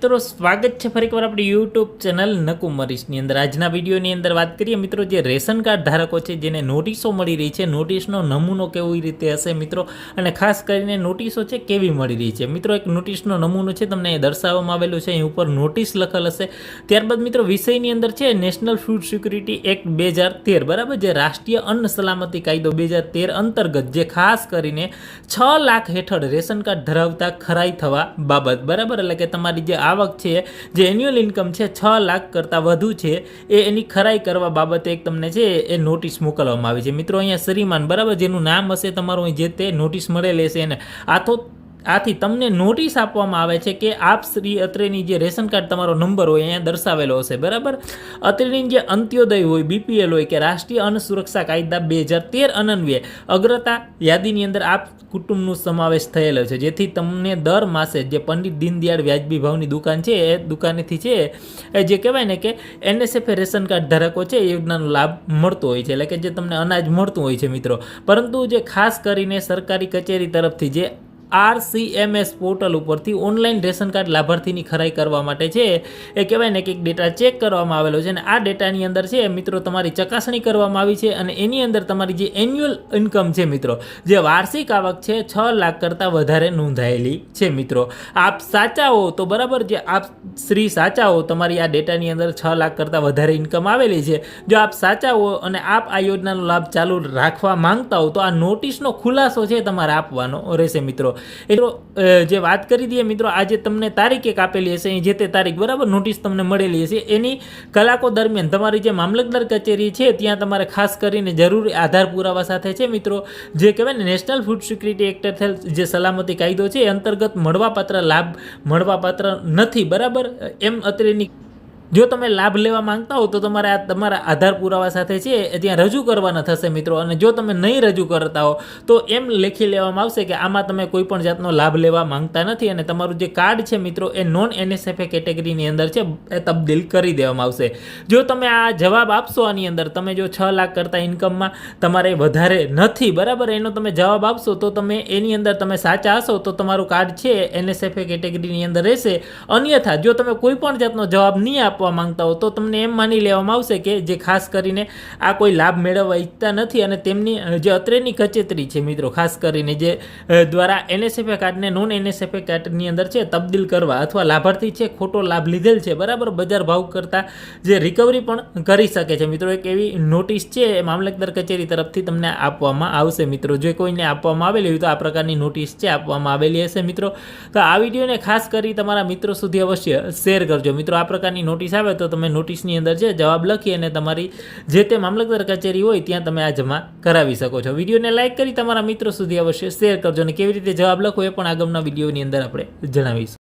મિત્રો, સ્વાગત છે ફરી એકવાર આપણી યુટ્યુબ ચેનલ નકુમરીશની અંદર. આજના વિડીયોની અંદર વાત કરીએ મિત્રો, જે રેશન કાર્ડ ધારકો છે, જેને નોટિસો મળી રહી છે. નોટિસનો નમૂનો કેવી રીતે હશે મિત્રો? અને ખાસ કરીને નોટિસો છે, કેવી મળી રહી છે? મિત્રો, એક નોટિસનો નમૂનો છે, તમને એ દર્શાવવામાં આવેલું છે. અહીં ઉપર નોટિસ લખેલ હશે. ત્યારબાદ મિત્રો, વિષયની અંદર છે, નેશનલ ફૂડ સિક્યુરિટી એક્ટ બે હજાર તેર, બરાબર જે રાષ્ટ્રીય અન્ન સલામતી કાયદો બે હજાર તેર અંતર્ગત, જે ખાસ કરીને છ લાખ હેઠળ રેશન કાર્ડ ધરાવતા ખરાઈ થવા બાબત, બરાબર? એટલે કે તમારી જે આવક છે, જે એન્યુઅલ ઇન્કમ છે, છ લાખ કરતાં વધુ છે, એ એની ખરાઈ કરવા બાબતે એક તમને છે, એ નોટિસ મોકલવામાં આવી છે. મિત્રો, અહીંયા શ્રીમાન, બરાબર, જેનું નામ હશે, તમારું અહીં જે તે નોટિસ મળેલી હશે એને. આ તો આથી તમને નોટિસ આપવામાં આવે છે કે આપ શ્રી અત્રેની જે રેશન કાર્ડ તમારો નંબર હોય, અહીંયા દર્શાવેલો હશે, બરાબર? અત્રેની જે અંત્યોદય હોય બીપીએલ હોય કે રાષ્ટ્રીય અન્ન સુરક્ષા કાયદા બે હજાર તેર અનન્વયે અગ્રતા યાદીની અંદર આપ કુટુંબનો સમાવેશ થયેલો છે. જેથી તમને દર માસે જે પંડિત દીનદયાળ વ્યાજબી ભાવની દુકાન છે, એ દુકાનેથી છે, એ જે કહેવાય ને કે એનએસએફ રેશન કાર્ડ ધારકો છે, એ યોજનાનો લાભ મળતો હોય છે. એટલે કે જે તમને અનાજ મળતું હોય છે, મિત્રો. પરંતુ જે ખાસ કરીને સરકારી કચેરી તરફથી જે આરસીએમએસ પોર્ટલ ઉપરથી ઓનલાઈન રેશન કાર્ડ લાભાર્થીની ખરાઈ કરવા માટે છે. એ કહેવાય ને કે ડેટા ચેક કરવામાં આવેલો છે અને આ ડેટાની અંદર છે, મિત્રો, તમારી ચકાસણી કરવામાં આવી છે અને એની અંદર તમારી જે એન્યુઅલ ઇન્કમ છે, મિત્રો, જે વાર્ષિક આવક છે, છ લાખ કરતાં વધારે નોંધાયેલી છે, મિત્રો. આપ સાચા હો તો બરાબર જે આપ શ્રી સાચા હો, તમારી આ ડેટાની અંદર છ લાખ કરતાં વધારે ઇન્કમ આવેલી છે. જો આપ સાચા હો અને આપ આ યોજનાનો લાભ ચાલુ રાખવા માંગતા હો, તો આ નોટિસનો ખુલાસો છે તમારે આપવાનો રહેશે, મિત્રો. અ, જે વાત કરી દઈએ મિત્રો આજે તમને તારીખ એક આપેલી હશે જે તે તારીખ બરાબર? નોટિસ તમને મળેલી હશે. એની કલાકો દરમિયાન તમારી જે મામલતદાર કચેરી છે ત્યાં તમારે ખાસ કરીને જરૂરી આધાર પુરાવા સાથે છે મિત્રો જે કહેવાય ને નેશનલ ફૂડ સિક્યુરિટી એક્ટ હેઠળ જે સલામતી કાયદો છે એ અંતર્ગત મળવાપાત્ર લાભ મળવાપાત્ર નથી બરાબર? એમ અત્રેની જો તમે લાભ લેવા માંગતા હો તો તમારે આ તમારા આધાર પુરાવા સાથે છે ત્યાં રજૂ કરવાના થશે મિત્રો. અને જો તમે નહીં રજૂ કરતા હો તો એમ લેખી લેવામાં આવશે કે આમાં તમે કોઈ પણ જાતનો લાભ લેવા માંગતા નથી અને તમારું જે કાર્ડ છે મિત્રો એ નોન એનએસએફએ કેટેગરીની અંદર છે એ તબદીલ કરી દેવામાં આવશે. જો તમે આ જવાબ આપશો આની અંદર, તમે જો છ લાખ કરતાં ઇન્કમમાં તમારે વધારે નથી, બરાબર? એનો તમે જવાબ આપશો તો તમે એની અંદર તમે સાચા હશો તો તમારું કાર્ડ છે એનએસએફએ કેટેગરીની અંદર રહેશે. અન્યથા, જો તમે કોઈ પણ જાતનો જવાબ નહીં આપવા માંગતા હો તો તમને એમ માની લેવામાં આવશે કે જે ખાસ કરીને આ કોઈ લાભ મેળવવા ઈચ્છતા નથી અને તેમની જે અત્રેની કચેતરી છે મિત્રો, ખાસ કરીને જે દ્વારા એનએસએફએ કાર્ડને નોન એનએસએફએ કાર્ડની અંદર છે, તબદીલ કરવા અથવા લાભાર્થી છે, ખોટો લાભ લીધેલ છે, બરાબર? બજાર ભાવ કરતાં જે રિકવરી પણ કરી શકે છે. મિત્રો, એક એવી નોટિસ છે, એ મામલતદાર કચેરી તરફથી તમને આપવામાં આવશે મિત્રો. જો કોઈને આપવામાં આવેલી હોય તો આ પ્રકારની નોટિસ છે, આપવામાં આવેલી હશે મિત્રો. તો આ વિડીયોને ખાસ કરી તમારા મિત્રો સુધી અવશ્ય શેર કરજો. મિત્રો, આ પ્રકારની નોટિસ આવે તો તમે નોટિસની અંદર છે જવાબ લખી અને તમારી જે તે મામલતદાર કચેરી હોય ત્યાં તમે આ જમા કરાવી શકો છો. વિડીયોને લાઇક કરી તમારા મિત્રો સુધી અવશ્ય શેર કરજો અને કેવી રીતે જવાબ લખો એ પણ આગળના વિડીયોની અંદર આપણે જણાવીશું.